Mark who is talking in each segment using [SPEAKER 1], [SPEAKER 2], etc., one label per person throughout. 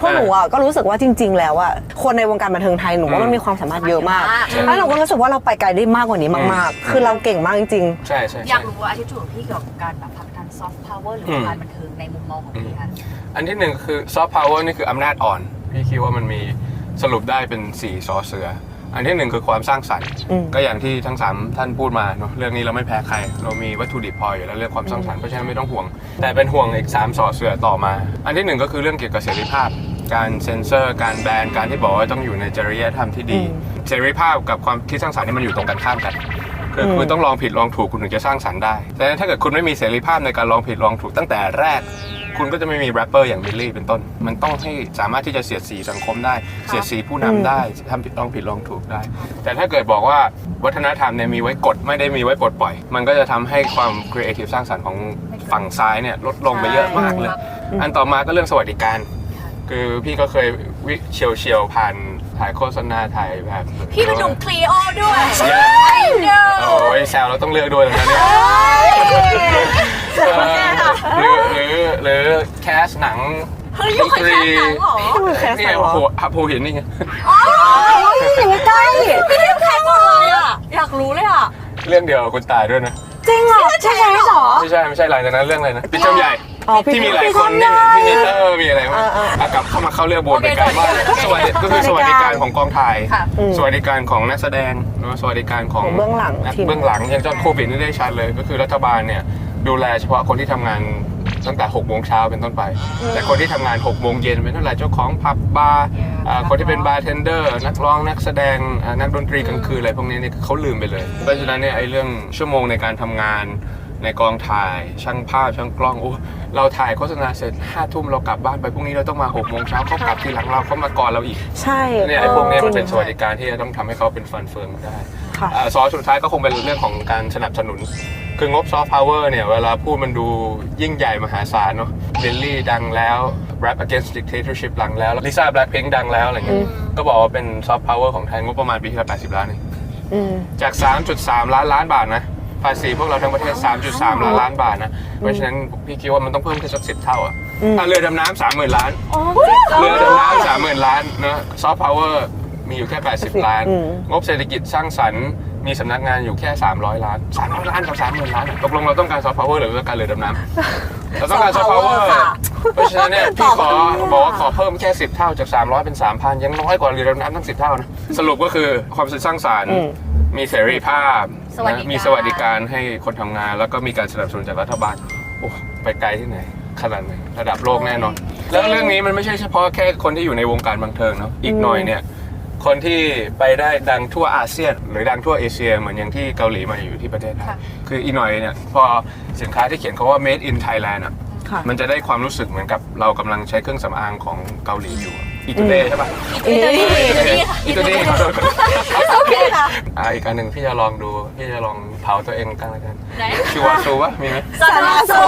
[SPEAKER 1] พวกหนูอะก็รู้สึกว่าจริง ๆ แล้วอะคนในวงการบันเทิงไทยหนูว่ามันมีความสามารถเยอะมาก
[SPEAKER 2] ใช่
[SPEAKER 1] แล้วหนูก็รู้สึกว่าเราไปไกลได้มากกว่านี้มาก ๆ คือเราเก่งมากจริง
[SPEAKER 3] ใช่ใช่
[SPEAKER 2] อ
[SPEAKER 3] ใช่
[SPEAKER 2] ยากรู้ว่าอาทิตย์ของพี่เกี่ยวกับการแบบผลักดันซอฟต์พาวเวอร์หรือ
[SPEAKER 3] อืม
[SPEAKER 2] การบันเทิงในมุมมองของพี่คะ
[SPEAKER 3] อันที่หนึ่งคือซอฟต์พาวเวอร์นี่คืออำนาจอ่อน พี่คิดว่ามันมีสรุปได้เป็น4ซอเสือ อันที่หนึ่งคือความสร้างสรรค์
[SPEAKER 1] อืม
[SPEAKER 3] ก็อย่างที่ทั้งสามท่านพูดมาเนอะเรื่องนี้เราไม่แพ้ใคร เรามีวัตถุดิบพออยู่แล้วเรื่องความสร้างสรรค์เพราะฉะนั้นไม่ต้องห่วง แต่เป็นห่วงอีก3ซอเสือต่อมา อันที่หนึ่งก็คือเรื่องเกี่ยวกับเสรีภาพ การเซ็นเซอร์ การแบนการที่บอกว่าต้องอยู่ในจริยธรรมที่ดี เสรีภาพกับความคิดสร้างสรรค์นี่มันอยู่ตรงกันข้ามกันคือคุณต้องลองผิดลองถูกคุณถึงจะสร้างสรรค์ได้แต่ถ้าเกิดคุณไม่มีเสรีภาพในการลองผิดลองถูกตั้งแต่แรก คุณก็จะไม่มีแรปเปอร์อย่างบิลลี่เป็นต้น มันต้องให้สามารถที่จะเสียดสีสังคมได้ เสียดสีผู้นำได้ทำผิดลองผิดลองถูกได้ แต่ถ้าเกิดบอกว่าวัฒนธรรมเนี่ยมีไว้กดไม่ได้มีไว้ปลดปล่อย มันก็จะทำให้ความครีเอทีฟสร้างสรรค์ของฝั่งซ้ายเนี่ยลดลงไปเยอะมากเลย อันต่อมาก็เรื่องสวัสดิการ คือพี่ก็เคยวิเฉียวเฉียวๆผ่านถ่ายโฆษณาถ่ายแบบ
[SPEAKER 2] พี่เป็นหนุ่มคลีโอด้วย
[SPEAKER 3] ใช่
[SPEAKER 2] เด้อ
[SPEAKER 3] โอ้ยแซวเราต้องเลือกด้วยนะเนี่ย เออหรือ หรือหรือแคสหนัง
[SPEAKER 2] เฮ้ยอยู่เคยแค่หนังเหรอ
[SPEAKER 1] ๆคือแคส
[SPEAKER 3] นี่
[SPEAKER 1] ไหน
[SPEAKER 3] โอ้
[SPEAKER 1] วะ
[SPEAKER 3] โหฮับโพเห็นนี่ไง
[SPEAKER 1] อยู่ใกล้
[SPEAKER 2] พี่เล่นแค่อะไรอะอยากรู้เลยอะ
[SPEAKER 3] เรื่องเดียวกับคุณตายด้วยนะ
[SPEAKER 1] จริงเหรอใช่ใช่หรอ
[SPEAKER 3] ไม่ใช่ไม่ใช่หลังจากนั้นเรื่องอะไรนะพี่เจ้าใหญ่
[SPEAKER 1] อ๋อพี่
[SPEAKER 3] ที่มีหลาย
[SPEAKER 1] พี่
[SPEAKER 3] คน
[SPEAKER 1] เจ้า
[SPEAKER 3] ที่
[SPEAKER 1] ใหญ่
[SPEAKER 3] มีเตอร์มีอะไรวะ
[SPEAKER 1] อ่าอ่า
[SPEAKER 3] อะกลับเข้ามาเข้าเรื่องบนไปไกลมาก
[SPEAKER 2] โอเค
[SPEAKER 3] สวัสดีก็คือสวัสดิการของกองถ่าย
[SPEAKER 2] ค่ะ
[SPEAKER 1] อืม
[SPEAKER 3] สวัสดิการของนักแสดงแล้วสวัสดิการของ
[SPEAKER 1] ของเบื้องหลัง
[SPEAKER 3] นัก
[SPEAKER 1] ทีม
[SPEAKER 3] เบื้องหลังอย่างตอนโควิดนี่ได้ชัดเลย ก็คือรัฐบาลเนี่ยดูแลเฉพาะคนที่ทำงาน ตั้งแต่6โมงเช้าเป็นต้นไป แต่คนที่ทำงาน6โมงเย็นเป็นเท่าไหร่เจ้าของผับบาร์อ่าคนที่เป็นบาร์เทนเดอร์นักร้องนักแสดงอ่านักดนตรีกลางคืนอะไรพวกนี้เนี่ยเขาลืมไปเลย เพราะฉะนั้นเนี่ยไอ้เรื่องชั่วโมงในการทำงาน ในกองถ่ายช่างภาพช่างกล้องโอ้เราถ่ายโฆษณาเสร็จห้าทุ่มเรากลับบ้านไปพรุ่งนี้เราต้องมาหกโมงเช้าเขากลับทีหลังเราเขามาก่อนเราอีก
[SPEAKER 1] ใช่
[SPEAKER 3] เนี่ยไอ้พวกเนี้ยมันเป็น
[SPEAKER 1] จ
[SPEAKER 3] ส
[SPEAKER 1] ริง
[SPEAKER 3] วัสดิการที่จะต้องทำให้เขาเป็นฟันเฟืองได้
[SPEAKER 1] ค่ะ
[SPEAKER 3] อ่าซอสสุดท้ายก็คงเป็นเรื่องของการสนับสนุน คืองบซอฟต์พาวเวอร์เนี่ย เวลาพูดมันดูยิ่งใหญ่มหาศาลเนาะบิลลี่ดังแล้ว Rap Against Dictatorship ดังแล้วลิซ่าแบล็คพิงดังแล้วอะไรเงี้ยก็บอกว่าเป็นซอฟต์พาวเวอร์ของไทยงบประมาณปีที่ละ80 ล้านเอง
[SPEAKER 1] อืม
[SPEAKER 3] จาก 3.3 ล้านล้านบาทนะ ภาษีพวกเราทั้งประเทศ 3.3 ล้านล้านบาทนะ เพราะฉะนั้นพี่คิดว่ามันต้องเพิ่มขึ้นสักสิบเท่าอะถ้าเรือดำน้ำสามหมื่นล้านเรือดำน้ำสามหมื่นล้านเนอะซอฟต์พาวเวอร์มีอยู่แค่ 80 ล้าน
[SPEAKER 1] อืม
[SPEAKER 3] งบเศรษฐกิจสร้างสรรค์มีสำนักงานอยู่แค่ 300 ล้าน 300 ล้านกับ30,000ล้านอะตกลงเราต้องการซอฟต์พาวเวอร์หรือเราต้องการเรือดำน้ำเราต้องการซอฟต์พาวเวอร์
[SPEAKER 2] ค่ะ
[SPEAKER 3] เพราะฉะนั้นเนี่ยพี่ขอบอกว่าขอเพิ่มแค่ 10 เท่าจาก 300 เป็น 3,000 ยังน้อยกว่าเรือดำน้ำตั้ง 10 เท่านะ สรุปก็คือความสร้างสรรค์
[SPEAKER 1] อื ม
[SPEAKER 3] มีเสรีภาพ
[SPEAKER 2] สวัสดิการ
[SPEAKER 3] นะมีสวัสดิการให้คนทำงาน แล้วก็มีการสนับสนุนจากรัฐบาลโอ้ไปไกลที่ไหนขนาดไหนระดับโลกแน่นอน แล้วเรื่องนี้มันไม่ใช่เฉพาะแค่คนที่อยู่ในวงการบันเทิงเนาะอีกหน่อยเนี่ย คนที่ไปได้ดังทั่วอาเซียน หรือดังทั่วเอเชีย เหมือนอย่างที่เกาหลีมาอยู่ที่ประเทศไทย
[SPEAKER 2] ค่ะ
[SPEAKER 3] คืออีกหน่อยเนี่ยพอสินค้าที่เขียนเขาว่า made in Thailand อะ
[SPEAKER 1] ค่ะ
[SPEAKER 3] มันจะได้ความรู้สึกเหมือนกับเรากำลังใช้เครื่องสำอางของเกาหลีอยู่อีตูเดใช่ปะ
[SPEAKER 2] อีตัวนี้อีตัวนี้ค่ะ
[SPEAKER 3] อีตูเดขอโทษ
[SPEAKER 2] โอเคค่ะ
[SPEAKER 3] อ่าอีกอันหนึ่งพี่จะลองดู พี่จะลองเผาตัวเองกันแล้วกัน
[SPEAKER 2] ไหน
[SPEAKER 3] ชิวาซูปะมีไหม
[SPEAKER 2] ซาลาซู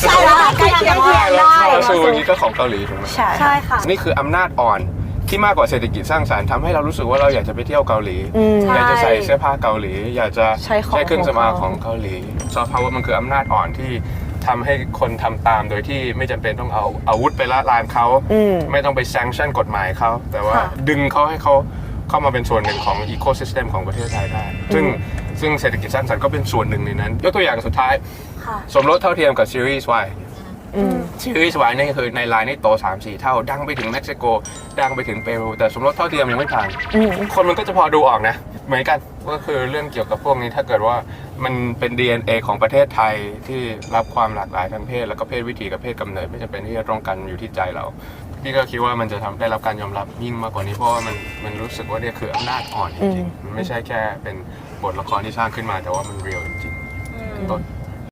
[SPEAKER 1] ใช่แล้วใกล้เคียง
[SPEAKER 3] ได้แล้ว
[SPEAKER 1] ได้
[SPEAKER 3] ชิวาซูอย่างนี้ก็ของเกาหลีถูกไหม
[SPEAKER 1] ใช่
[SPEAKER 2] ใช่ค่ะ
[SPEAKER 3] นี่คืออำนาจอ่อนที่มากกว่าเศรษฐกิจสร้างสรรค์ทำให้เรารู้สึกว่าเราอยากจะไปเที่ยวเกาหลี
[SPEAKER 1] อืม
[SPEAKER 3] อยากจะใส่เสื้อผ้าเกาหลี อยากจะ
[SPEAKER 1] ใช้ของ
[SPEAKER 3] เครื่องสำอาง
[SPEAKER 1] ของเขา
[SPEAKER 3] ของเกาหลีซอฟต์พาวเวอร์มันคืออำนาจอ่อนที่ทำให้คนทำตามโดยที่ไม่จำเป็นต้องเอาอาวุธไปละลานเขา
[SPEAKER 1] อืม
[SPEAKER 3] ไม่ต้องไปแซงชั่นกฎหมายเขา แต่ว่า
[SPEAKER 1] ค่ะ
[SPEAKER 3] ดึงเขาให้เขา เข้ามาเป็นส่วนหนึ่งของอีโค y ิสเต็มของประเทศไทยได้ ซึ่งซึ่งเศรษฐกิจสร้างสรรค์ก็เป็นส่วนหนึ่งในนั้น ยกตัวอย่างสุดท้าย
[SPEAKER 2] ค่ะ
[SPEAKER 3] สมรสเท่าเทียมกับซีรีส์ Y
[SPEAKER 1] อืม
[SPEAKER 3] ซีรีส์วายนี่คือในไลน์นี่โต3 4 เท่า ดังไปถึงเม็กซิโก ดังไปถึงเปรู แต่สมรสเท่าเทียมยังไม่ผ่าน
[SPEAKER 1] อืม
[SPEAKER 3] คนมันก็จะพอดูออกนะ เหมือนกันก็คือเรื่องเกี่ยวกับพวกนี้ถ้าเกิดว่ามันเป็น DNA ของประเทศไทยที่รับความหลากหลายทางเพศ แล้วก็เพศวิถีกับเพศกำเนิดไม่จำเป็นที่จะต้องกันอยู่ที่ใจเรา พี่ก็คิดว่ามันจะทำได้รับการยอมรับยิ่งมากกว่านี้เพราะว่ามันมันรู้สึกว่าเนี่ยคืออำนาจอ่อนจริงๆมันไม่ใช่แค่เป็นบทละครที่สร้างขึ้นมาแต่ว่ามันเรียลจริงๆเป็นต้น